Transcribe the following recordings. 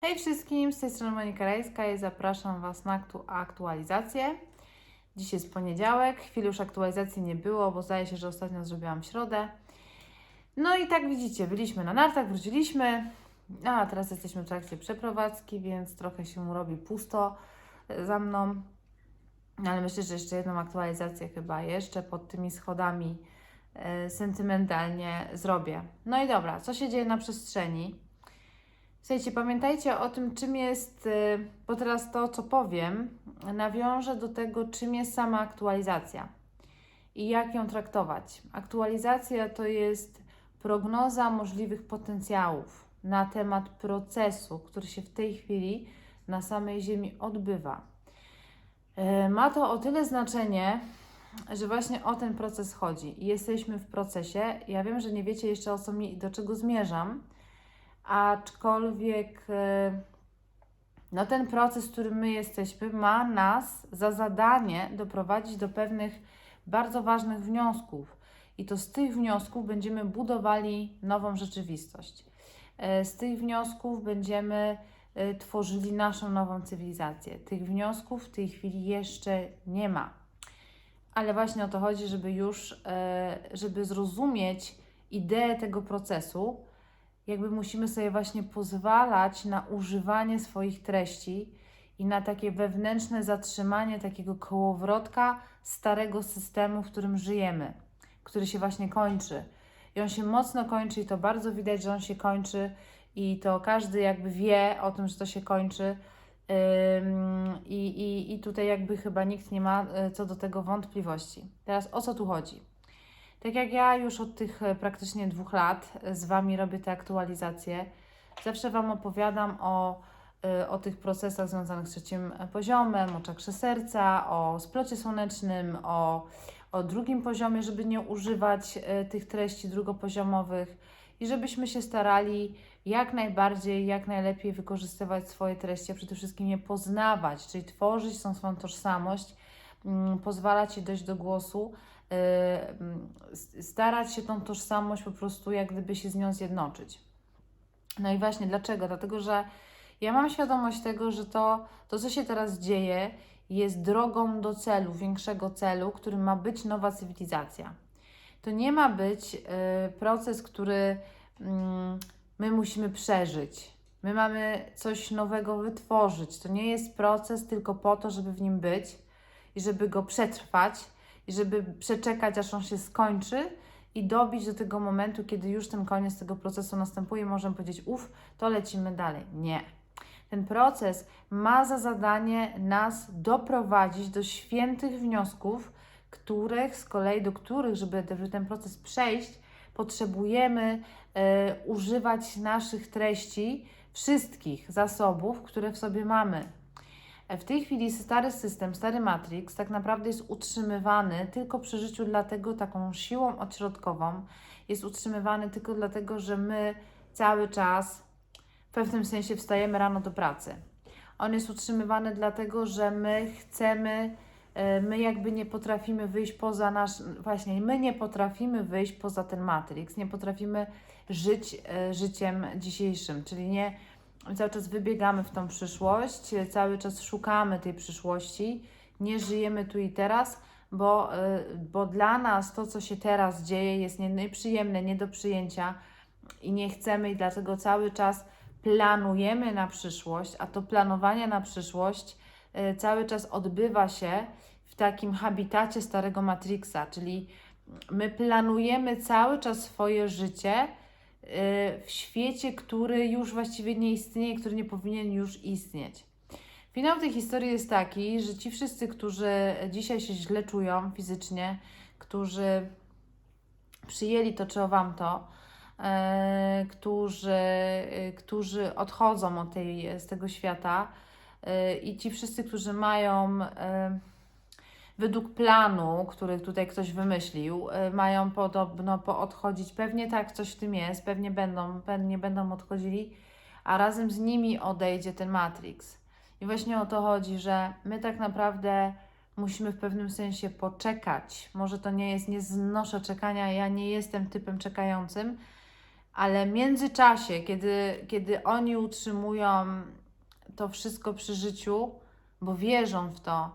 Hej wszystkim, z tej strony Monika Rejska i zapraszam Was na aktu- aktualizację. Dziś jest poniedziałek, chwili już aktualizacji nie było, bo zdaje się, że ostatnio zrobiłam w środę. No i tak widzicie, byliśmy na nartach, wróciliśmy, a teraz jesteśmy w trakcie przeprowadzki, więc trochę się robi pusto e, za mną. Ale myślę, że jeszcze jedną aktualizację chyba jeszcze pod tymi schodami e, sentymentalnie zrobię. No i dobra, co się dzieje na przestrzeni? Słuchajcie, pamiętajcie o tym, czym jest, y, bo teraz to, co powiem, nawiąże do tego, czym jest sama aktualizacja i jak ją traktować. Aktualizacja to jest prognoza możliwych potencjałów na temat procesu, który się w tej chwili na samej Ziemi odbywa. Y, Ma to o tyle znaczenie, że właśnie o ten proces chodzi. I Jesteśmy w procesie. Ja wiem, że nie wiecie jeszcze o co mi, do czego zmierzam aczkolwiek e, no ten proces, w którym my jesteśmy, ma nas za zadanie doprowadzić do pewnych bardzo ważnych wniosków. I to z tych wniosków będziemy budowali nową rzeczywistość. E, Z tych wniosków będziemy e, tworzyli naszą nową cywilizację. Tych wniosków w tej chwili jeszcze nie ma. Ale właśnie o to chodzi, żeby już, żeby zrozumieć ideę tego procesu, jakby musimy sobie właśnie pozwalać na używanie swoich treści i na takie wewnętrzne zatrzymanie takiego kołowrotka starego systemu, w którym żyjemy, który się właśnie kończy. I on się mocno kończy i to bardzo widać, że on się kończy i to każdy jakby wie o tym, że to się kończy. I, i, I tutaj jakby chyba nikt nie ma y, co do tego wątpliwości. Teraz o co tu chodzi? Tak jak ja już od tych e, praktycznie dwóch lat e, z Wami robię te aktualizacje, zawsze Wam opowiadam o, e, o tych procesach związanych z trzecim poziomem, o czakrze serca, o splocie słonecznym, o, o drugim poziomie, żeby nie używać tych treści drugopoziomowych i żebyśmy się starali jak najbardziej, jak najlepiej wykorzystywać swoje treści, a przede wszystkim je poznawać, czyli tworzyć tą swoją tożsamość, mm, pozwalać jej dojść do głosu, starać się tą tożsamość po prostu jak gdyby się z nią zjednoczyć. No i właśnie dlaczego? Dlatego, że ja mam świadomość tego, że to, to co się teraz dzieje, jest drogą do celu, większego celu, którym ma być nowa cywilizacja. To nie ma być y, proces, który mm, my musimy przeżyć. My mamy coś nowego wytworzyć. To nie jest proces tylko po to, żeby w nim być i żeby go przetrwać i żeby przeczekać, aż on się skończy i dobić do tego momentu, kiedy już ten koniec tego procesu następuje, możemy powiedzieć, uff, to lecimy dalej. Nie. Ten proces ma za zadanie nas doprowadzić do świętych wniosków, których z kolei, do których, żeby te- ten proces przejść, potrzebujemy e, używać naszych treści, wszystkich zasobów, które w sobie mamy. E, W tej chwili stary system, stary Matrix tak naprawdę jest utrzymywany tylko przy życiu dlatego taką siłą odśrodkową, jest utrzymywany tylko dlatego, że my cały czas w pewnym sensie wstajemy rano do pracy. On jest utrzymywany dlatego, że my chcemy, e, my jakby nie potrafimy wyjść poza nasz, właśnie my nie potrafimy wyjść poza ten Matrix, nie potrafimy żyć e, życiem dzisiejszym, czyli nie cały czas wybiegamy w tą przyszłość, e, cały czas szukamy tej przyszłości, nie żyjemy tu i teraz, bo, e, bo dla nas to, co się teraz dzieje, jest nie- nieprzyjemne, nie do przyjęcia i nie chcemy, i dlatego cały czas planujemy na przyszłość, a to planowanie na przyszłość e, cały czas odbywa się w takim habitacie starego Matrixa, czyli my planujemy cały czas swoje życie w świecie, który już właściwie nie istnieje, który nie powinien już istnieć. Finał tej historii jest taki, że ci wszyscy, którzy dzisiaj się źle czują fizycznie, którzy przyjęli to czy owam to, e, którzy, e, którzy odchodzą od tej, z tego świata e, i ci wszyscy, którzy mają e, według planu, który tutaj ktoś wymyślił, e, mają podobno poodchodzić. Pewnie tak coś w tym jest, pewnie będą, pewnie będą odchodzili, a razem z nimi odejdzie ten Matrix. I właśnie o to chodzi, że my tak naprawdę musimy w pewnym sensie poczekać. Może to nie jest, nie znoszę czekania, ja nie jestem typem czekającym, ale w międzyczasie, kiedy, kiedy oni utrzymują to wszystko przy życiu, bo wierzą w to,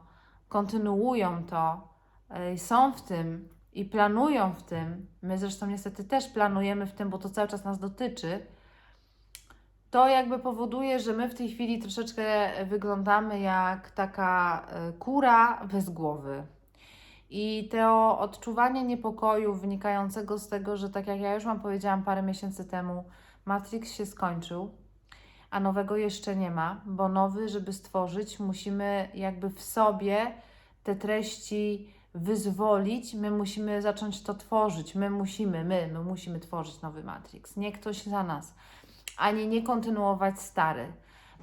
kontynuują to, y, są w tym i planują w tym, my zresztą niestety też planujemy w tym, bo to cały czas nas dotyczy, to jakby powoduje, że my w tej chwili troszeczkę wyglądamy jak taka y, kura bez głowy. I to odczuwanie niepokoju wynikającego z tego, że tak jak ja już Wam powiedziałam parę miesięcy temu, Matrix się skończył, a nowego jeszcze nie ma, bo nowy, żeby stworzyć, musimy jakby w sobie te treści wyzwolić, my musimy zacząć to tworzyć, my musimy, my, my musimy tworzyć nowy Matrix, nie ktoś za nas, ani nie kontynuować stary.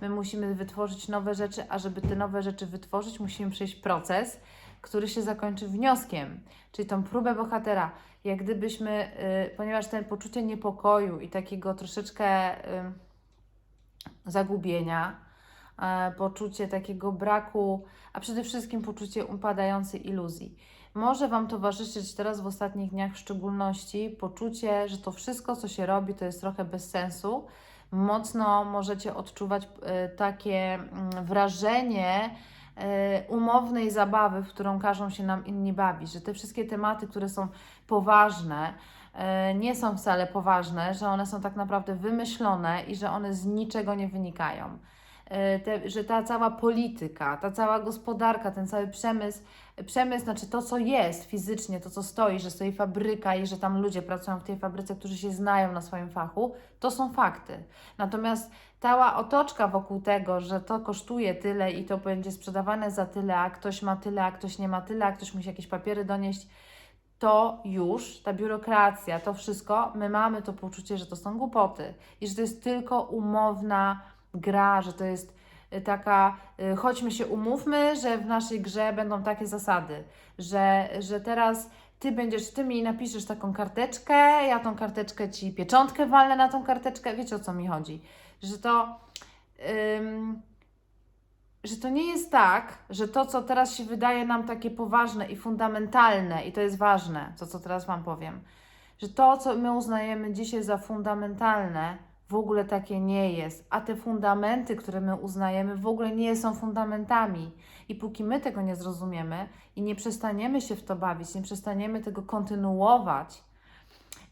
My musimy wytworzyć nowe rzeczy, a żeby te nowe rzeczy wytworzyć, musimy przejść proces, który się zakończy wnioskiem, czyli tą próbę bohatera. Jak gdybyśmy, y, ponieważ ten poczucie niepokoju i takiego troszeczkę y, zagubienia, e, poczucie takiego braku, a przede wszystkim poczucie upadającej iluzji. Może Wam towarzyszyć teraz w ostatnich dniach w szczególności poczucie, że to wszystko, co się robi, to jest trochę bez sensu. Mocno możecie odczuwać e, takie mm, wrażenie e, umownej zabawy, w którą każą się nam inni bawić, że te wszystkie tematy, które są poważne, nie są wcale poważne, że one są tak naprawdę wymyślone i że one z niczego nie wynikają. E, Te, że ta cała polityka, ta cała gospodarka, ten cały przemysł, przemysł, znaczy to, co jest fizycznie, to, co stoi, że stoi fabryka i że tam ludzie pracują w tej fabryce, którzy się znają na swoim fachu, to są fakty. Natomiast cała otoczka wokół tego, że to kosztuje tyle i to będzie sprzedawane za tyle, a ktoś ma tyle, a ktoś nie ma tyle, a ktoś musi jakieś papiery donieść, to już ta biurokracja, to wszystko, my mamy to poczucie, że to są głupoty i że to jest tylko umowna gra, że to jest y, taka, y, chodźmy się umówmy, że w naszej grze będą takie zasady, że, że teraz ty będziesz, ty mi napiszesz taką karteczkę, ja tą karteczkę ci pieczątkę walnę na tą karteczkę, wiecie o co mi chodzi, że to. Że to nie jest tak, że to, co teraz się wydaje nam takie poważne i fundamentalne, i to jest ważne, to co teraz Wam powiem, że to, co my uznajemy dzisiaj za fundamentalne, w ogóle takie nie jest, a te fundamenty, które my uznajemy, w ogóle nie są fundamentami. I póki my tego nie zrozumiemy i nie przestaniemy się w to bawić, nie przestaniemy tego kontynuować,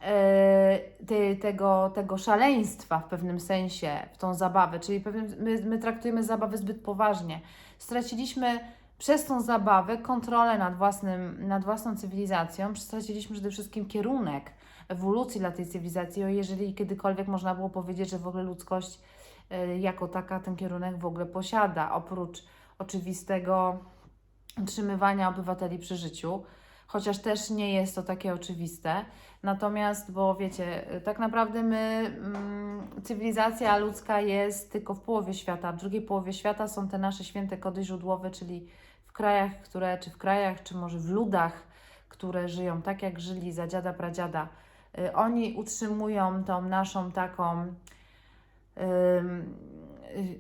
e, te, tego, tego szaleństwa w pewnym sensie, w tą zabawę, czyli pewnym, my, my traktujemy zabawę zbyt poważnie. Straciliśmy przez tą zabawę kontrolę nad, własnym, nad własną cywilizacją, straciliśmy przede wszystkim kierunek ewolucji dla tej cywilizacji, o jeżeli kiedykolwiek można było powiedzieć, że w ogóle ludzkość e, jako taka ten kierunek w ogóle posiada, oprócz oczywistego utrzymywania obywateli przy życiu, chociaż też nie jest to takie oczywiste. Natomiast, bo wiecie, tak naprawdę my, mm, cywilizacja ludzka jest tylko w połowie świata, w drugiej połowie świata są te nasze święte kody źródłowe, czyli w krajach, które, czy w krajach, czy może w ludach, które żyją tak, jak żyli za dziada, pradziada. Y, Oni utrzymują tą naszą taką ym, y,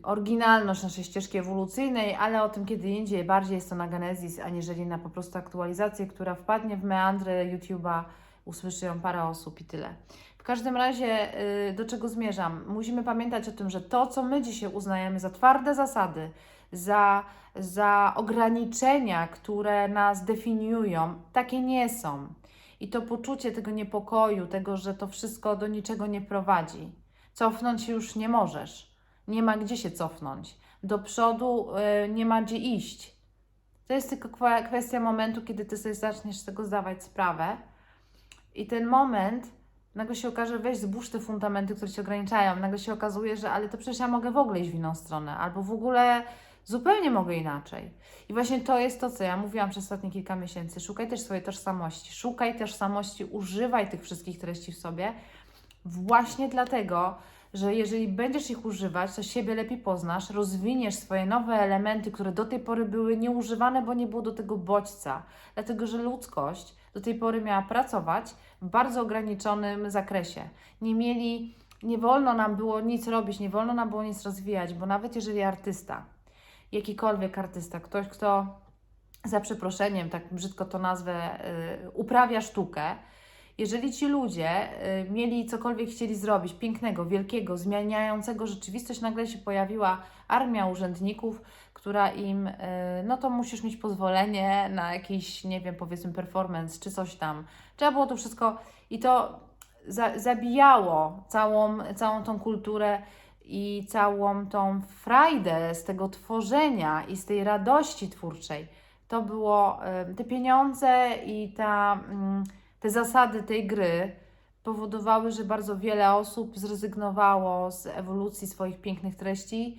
oryginalność naszej ścieżki ewolucyjnej, ale o tym kiedy indziej. Bardziej jest to na genezis, aniżeli na po prostu aktualizację, która wpadnie w meandry YouTube'a, usłyszy ją parę osób i tyle. W każdym razie, y, do czego zmierzam? Musimy pamiętać o tym, że to, co my dzisiaj uznajemy za twarde zasady, za, za ograniczenia, które nas definiują, takie nie są. I to poczucie tego niepokoju, tego, że to wszystko do niczego nie prowadzi. Cofnąć się już nie możesz. Nie ma gdzie się cofnąć. Do przodu y, nie ma gdzie iść. To jest tylko kwestia momentu, kiedy ty sobie zaczniesz z tego zdawać sprawę. I ten moment, nagle się okaże, weź zbóż te fundamenty, które cię ograniczają. Nagle się okazuje, że ale to przecież ja mogę w ogóle iść w inną stronę, albo w ogóle zupełnie mogę inaczej. I właśnie to jest to, co ja mówiłam przez ostatnie kilka miesięcy. Szukaj też swojej tożsamości. Szukaj tożsamości, używaj tych wszystkich treści w sobie, właśnie dlatego, że jeżeli będziesz ich używać, to siebie lepiej poznasz, rozwiniesz swoje nowe elementy, które do tej pory były nieużywane, bo nie było do tego bodźca. Dlatego, że ludzkość do tej pory miała pracować w bardzo ograniczonym zakresie. Nie mieli, nie wolno nam było nic robić, nie wolno nam było nic rozwijać, bo nawet jeżeli artysta, jakikolwiek artysta, ktoś, kto za przeproszeniem, tak brzydko to nazwę, y, uprawia sztukę, Jeżeli ci ludzie y, mieli cokolwiek chcieli zrobić pięknego, wielkiego, zmieniającego rzeczywistość, nagle się pojawiła armia urzędników, która im, y, no to musisz mieć pozwolenie na jakiś, nie wiem, powiedzmy performance czy coś tam. Trzeba było to wszystko i to za, zabijało całą, całą tą kulturę i całą tą frajdę z tego tworzenia i z tej radości twórczej. To było y, te pieniądze i ta, mm, te zasady tej gry powodowały, że bardzo wiele osób zrezygnowało z ewolucji swoich pięknych treści,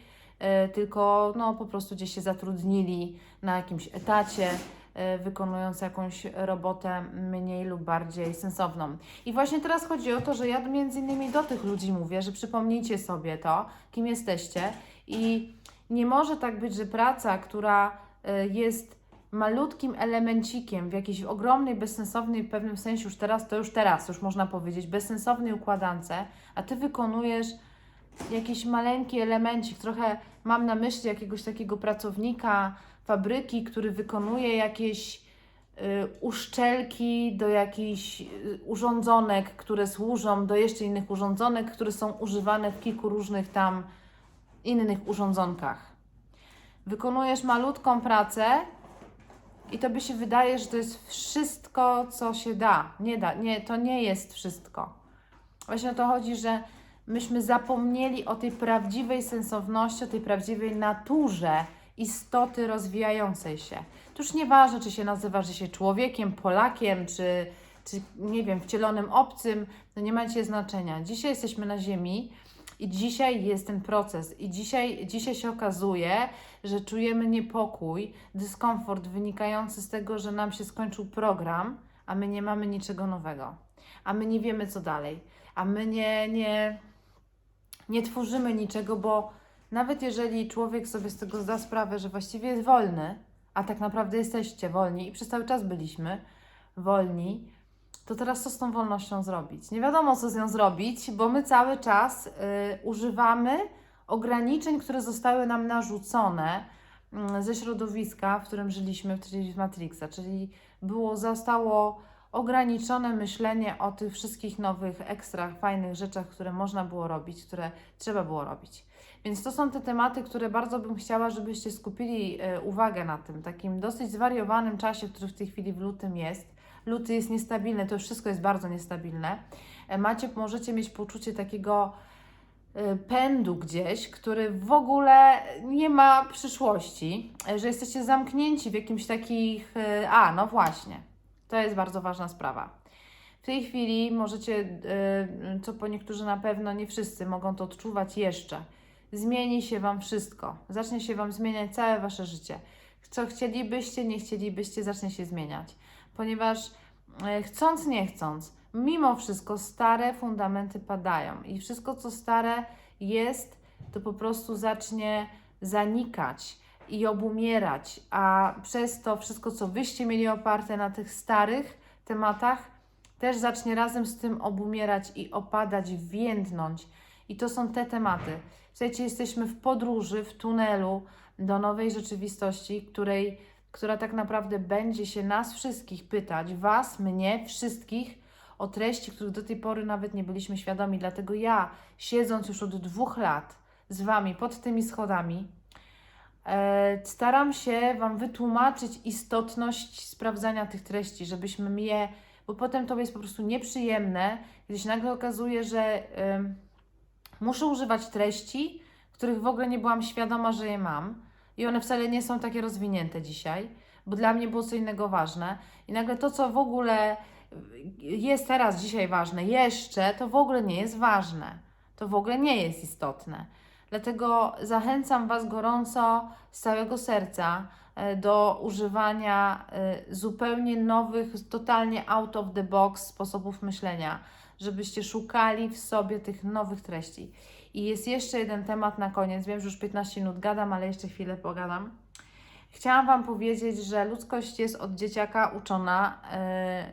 y, tylko no, po prostu gdzieś się zatrudnili na jakimś etacie, y, wykonując jakąś robotę mniej lub bardziej sensowną. I właśnie teraz chodzi o to, że ja między innymi do tych ludzi mówię, że przypomnijcie sobie to, kim jesteście i nie może tak być, że praca, która y, jest malutkim elemencikiem w jakiejś ogromnej, bezsensownej w pewnym sensie już teraz, to już teraz, już można powiedzieć, bezsensownej układance, a Ty wykonujesz jakiś maleńki elemencik, trochę mam na myśli jakiegoś takiego pracownika fabryki, który wykonuje jakieś y, uszczelki do jakichś y, urządzonek, które służą do jeszcze innych urządzonek, które są używane w kilku różnych tam innych urządzonkach. Wykonujesz malutką pracę i to by się wydaje, że to jest wszystko, co się da. Nie da, nie, to nie jest wszystko. Właśnie o to chodzi, że myśmy zapomnieli o tej prawdziwej sensowności, o tej prawdziwej naturze istoty rozwijającej się. To już nieważne, czy się nazywa, że się człowiekiem, Polakiem, czy, czy nie wiem, wcielonym obcym, to nie ma dzisiaj znaczenia. Dzisiaj jesteśmy na Ziemi i dzisiaj jest ten proces, i dzisiaj, dzisiaj się okazuje, że czujemy niepokój, dyskomfort wynikający z tego, że nam się skończył program, a my nie mamy niczego nowego, a my nie wiemy, co dalej, a my nie, nie, nie tworzymy niczego, bo nawet jeżeli człowiek sobie z tego zda sprawę, że właściwie jest wolny, a tak naprawdę jesteście wolni i przez cały czas byliśmy wolni, to teraz co z tą wolnością zrobić? Nie wiadomo, co z nią zrobić, bo my cały czas y, używamy ograniczeń, które zostały nam narzucone mm, ze środowiska, w którym żyliśmy, czyli z Matrixa, czyli było, zostało ograniczone myślenie o tych wszystkich nowych, ekstra fajnych rzeczach, które można było robić, które trzeba było robić. Więc to są te tematy, które bardzo bym chciała, żebyście skupili e, uwagę na tym, takim dosyć zwariowanym czasie, który w tej chwili w lutym jest. Luty jest niestabilny, to wszystko jest bardzo niestabilne. E, Macie, możecie mieć poczucie takiego e, pędu gdzieś, który w ogóle nie ma przyszłości, e, że jesteście zamknięci w jakimś takich. A, no właśnie, to jest bardzo ważna sprawa. W tej chwili możecie, co po niektórzy na pewno, nie wszyscy mogą to odczuwać jeszcze. Zmieni się Wam wszystko. Zacznie się Wam zmieniać całe Wasze życie. Co chcielibyście, nie chcielibyście, zacznie się zmieniać. Ponieważ e, chcąc, nie chcąc, mimo wszystko stare fundamenty padają i wszystko, co stare jest, to po prostu zacznie zanikać i obumierać, a przez to wszystko, co wyście mieli oparte na tych starych tematach, też zacznie razem z tym obumierać i opadać, więdnąć. I to są te tematy. Słuchajcie, jesteśmy w podróży, w tunelu do nowej rzeczywistości, której, która tak naprawdę będzie się nas wszystkich pytać, Was, mnie, wszystkich, o treści, których do tej pory nawet nie byliśmy świadomi. Dlatego ja, siedząc już od dwóch lat z Wami pod tymi schodami, e, staram się Wam wytłumaczyć istotność sprawdzania tych treści, żebyśmy je, bo potem to jest po prostu nieprzyjemne, gdy się nagle okazuje, że muszę używać treści, których w ogóle nie byłam świadoma, że je mam. I one wcale nie są takie rozwinięte dzisiaj, bo dla mnie było co innego ważne. I nagle to, co w ogóle jest teraz dzisiaj ważne, jeszcze, to w ogóle nie jest ważne. To w ogóle nie jest istotne. Dlatego zachęcam Was gorąco z całego serca e, do używania e, zupełnie nowych, totalnie out of the box sposobów myślenia, żebyście szukali w sobie tych nowych treści. I jest jeszcze jeden temat na koniec. Wiem, że już 15 minut gadam, ale jeszcze chwilę pogadam. Chciałam Wam powiedzieć, że ludzkość jest od dzieciaka uczona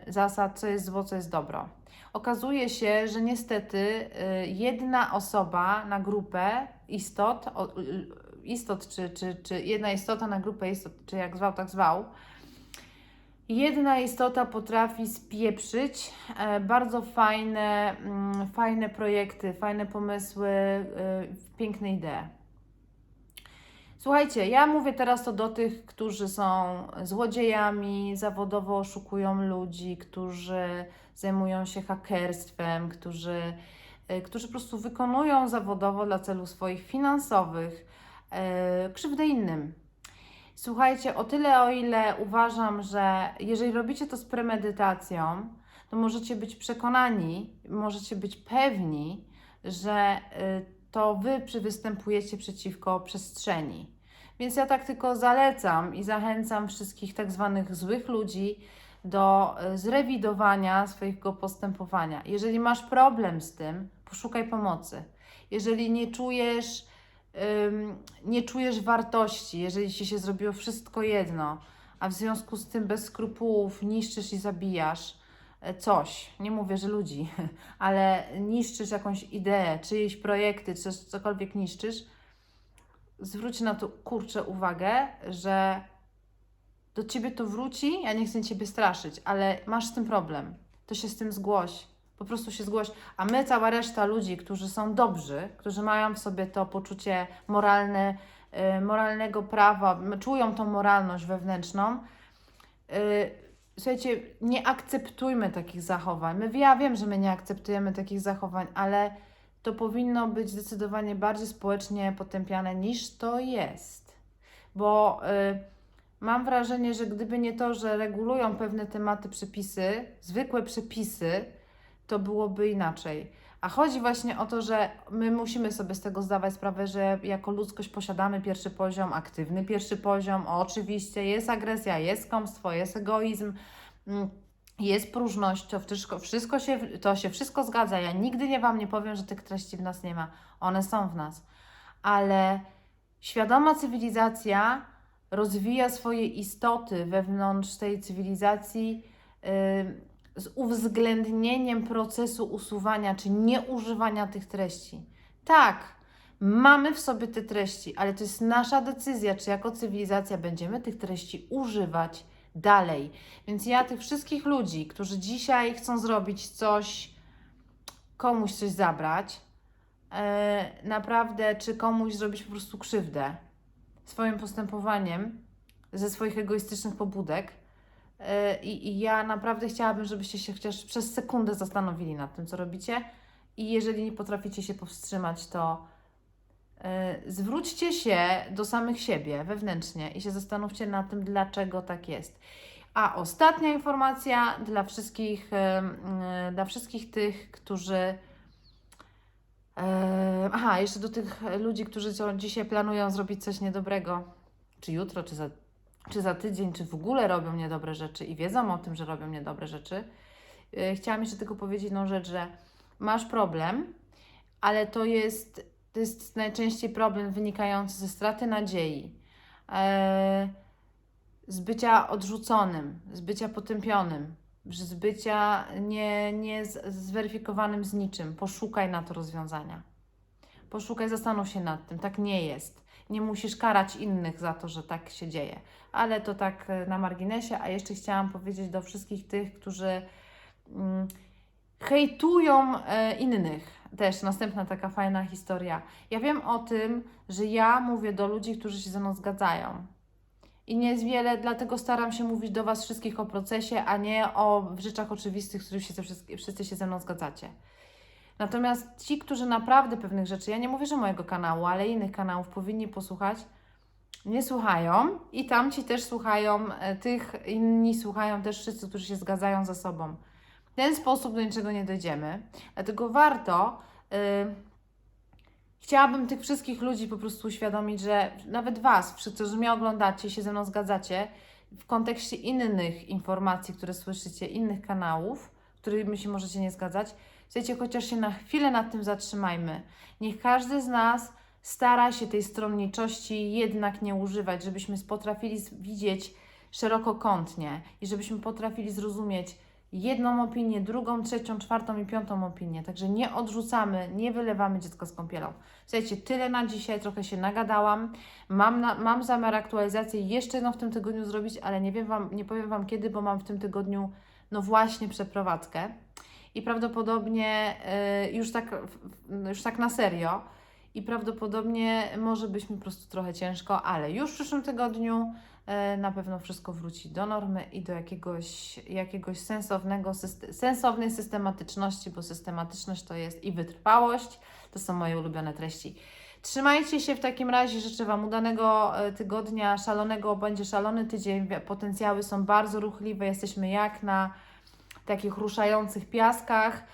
y, zasad, co jest zło, co jest dobro. Okazuje się, że niestety y, jedna osoba na grupę istot, o, istot czy, czy, czy jedna istota na grupę istot, czy jak zwał, tak zwał, Jedna istota potrafi spieprzyć e, bardzo fajne, mm, fajne projekty, fajne pomysły, e, piękne idee. Słuchajcie, ja mówię teraz to do tych, którzy są złodziejami, zawodowo oszukują ludzi, którzy zajmują się hakerstwem, którzy, e, którzy po prostu wykonują zawodowo dla celów swoich finansowych krzywdę innym. Słuchajcie, o tyle, o ile uważam, że jeżeli robicie to z premedytacją, to możecie być przekonani, możecie być pewni, że y, to wy występujecie przeciwko przestrzeni. Więc ja tak tylko zalecam i zachęcam wszystkich tak zwanych złych ludzi do y, zrewidowania swojego postępowania. Jeżeli masz problem z tym, poszukaj pomocy. Jeżeli nie czujesz, nie czujesz wartości, jeżeli ci się zrobiło wszystko jedno, a w związku z tym bez skrupułów niszczysz i zabijasz e, coś, nie mówię, że ludzi, ale niszczysz jakąś ideę, czyjeś projekty, czy cokolwiek niszczysz, zwróć na to kurczę uwagę, że do ciebie to wróci, ja nie chcę ciebie straszyć, ale masz z tym problem, to się z tym zgłoś. Po prostu się zgłoś, a my, cała reszta ludzi, którzy są dobrzy, którzy mają w sobie to poczucie moralne, y, moralnego prawa, czują tą moralność wewnętrzną, y, słuchajcie, nie akceptujmy takich zachowań. My, ja wiem, że my nie akceptujemy takich zachowań, ale to powinno być zdecydowanie bardziej społecznie potępiane niż to jest. Bo y, mam wrażenie, że gdyby nie to, że regulują pewne tematy przepisy, zwykłe przepisy, to byłoby inaczej. A chodzi właśnie o to, że my musimy sobie z tego zdawać sprawę, że jako ludzkość posiadamy pierwszy poziom, aktywny pierwszy poziom. Oczywiście jest agresja, jest kłamstwo, jest egoizm, mm, jest próżność, to wszystko, wszystko się, to się wszystko zgadza. Ja nigdy nie Wam nie powiem, że tych treści w nas nie ma. One są w nas. Ale świadoma cywilizacja rozwija swoje istoty wewnątrz tej cywilizacji. Yy, z uwzględnieniem procesu usuwania czy nieużywania tych treści. Tak, mamy w sobie te treści, ale to jest nasza decyzja, czy jako cywilizacja będziemy tych treści używać dalej. Więc ja tych wszystkich ludzi, którzy dzisiaj chcą zrobić coś, komuś coś zabrać, e, naprawdę, czy komuś zrobić po prostu krzywdę swoim postępowaniem ze swoich egoistycznych pobudek, I, I ja naprawdę chciałabym, żebyście się chociaż przez sekundę zastanowili nad tym, co robicie. I jeżeli nie potraficie się powstrzymać, to e, zwróćcie się do samych siebie wewnętrznie i się zastanówcie nad tym, dlaczego tak jest. A ostatnia informacja dla wszystkich, e, e, dla wszystkich tych, którzy. e, Aha, jeszcze do tych ludzi, którzy dzisiaj planują zrobić coś niedobrego, czy jutro, czy za czy za tydzień, czy w ogóle robią niedobre rzeczy i wiedzą o tym, że robią niedobre rzeczy. Yy, Chciałam jeszcze tylko powiedzieć jedną rzecz, że masz problem, ale to jest, to jest najczęściej problem wynikający ze straty nadziei, e, z bycia odrzuconym, z bycia potępionym, z bycia nie, nie zweryfikowanym z niczym. Poszukaj na to rozwiązania. Poszukaj, zastanów się nad tym. Tak nie jest. Nie musisz karać innych za to, że tak się dzieje. Ale to tak e, na marginesie. A jeszcze chciałam powiedzieć do wszystkich tych, którzy mm, hejtują e, innych. Też następna taka fajna historia. Ja wiem o tym, że ja mówię do ludzi, którzy się ze mną zgadzają. I nie jest wiele, dlatego staram się mówić do Was wszystkich o procesie, a nie o rzeczach oczywistych, z których się wszyscy się ze mną zgadzacie. Natomiast ci, którzy naprawdę pewnych rzeczy, ja nie mówię, że mojego kanału, ale innych kanałów powinni posłuchać, nie słuchają i tamci też słuchają, e, tych inni słuchają też wszyscy, którzy się zgadzają ze sobą. W ten sposób do niczego nie dojdziemy. Dlatego warto. y, chciałabym tych wszystkich ludzi po prostu uświadomić, że nawet Was, którzy mnie oglądacie, się ze mną zgadzacie, w kontekście innych informacji, które słyszycie, innych kanałów, którymi się możecie nie zgadzać, Słuchajcie, chociaż się na chwilę nad tym zatrzymajmy. Niech każdy z nas stara się tej stronniczości jednak nie używać, żebyśmy potrafili widzieć szerokokątnie i żebyśmy potrafili zrozumieć, jedną opinię, drugą, trzecią, czwartą i piątą opinię. Także nie odrzucamy, nie wylewamy dziecka z kąpielą. Słuchajcie, tyle na dzisiaj, trochę się nagadałam. Mam, na, mam zamiar aktualizację jeszcze jedną w tym tygodniu zrobić, ale nie wiem wam, nie powiem Wam kiedy, bo mam w tym tygodniu no właśnie przeprowadzkę i prawdopodobnie y, już, tak, już tak na serio. I prawdopodobnie może być mi po prostu trochę ciężko, ale już w przyszłym tygodniu y, na pewno wszystko wróci do normy i do jakiegoś, jakiegoś sensownego, sensownej systematyczności, bo systematyczność to jest i wytrwałość, to są moje ulubione treści. Trzymajcie się w takim razie, życzę Wam udanego e, tygodnia, szalonego, będzie szalony tydzień, potencjały są bardzo ruchliwe, jesteśmy jak na takich ruszających piaskach,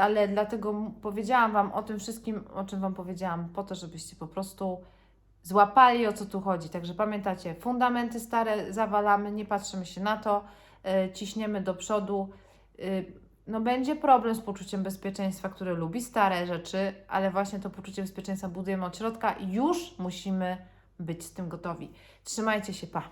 ale dlatego powiedziałam Wam o tym wszystkim, o czym Wam powiedziałam, po to, żebyście po prostu złapali o co tu chodzi. Także pamiętacie, fundamenty stare zawalamy, nie patrzymy się na to, e, ciśniemy do przodu. Y, no będzie problem z poczuciem bezpieczeństwa, które lubi stare rzeczy, ale właśnie to poczucie bezpieczeństwa budujemy od środka i już musimy być z tym gotowi. Trzymajcie się, pa!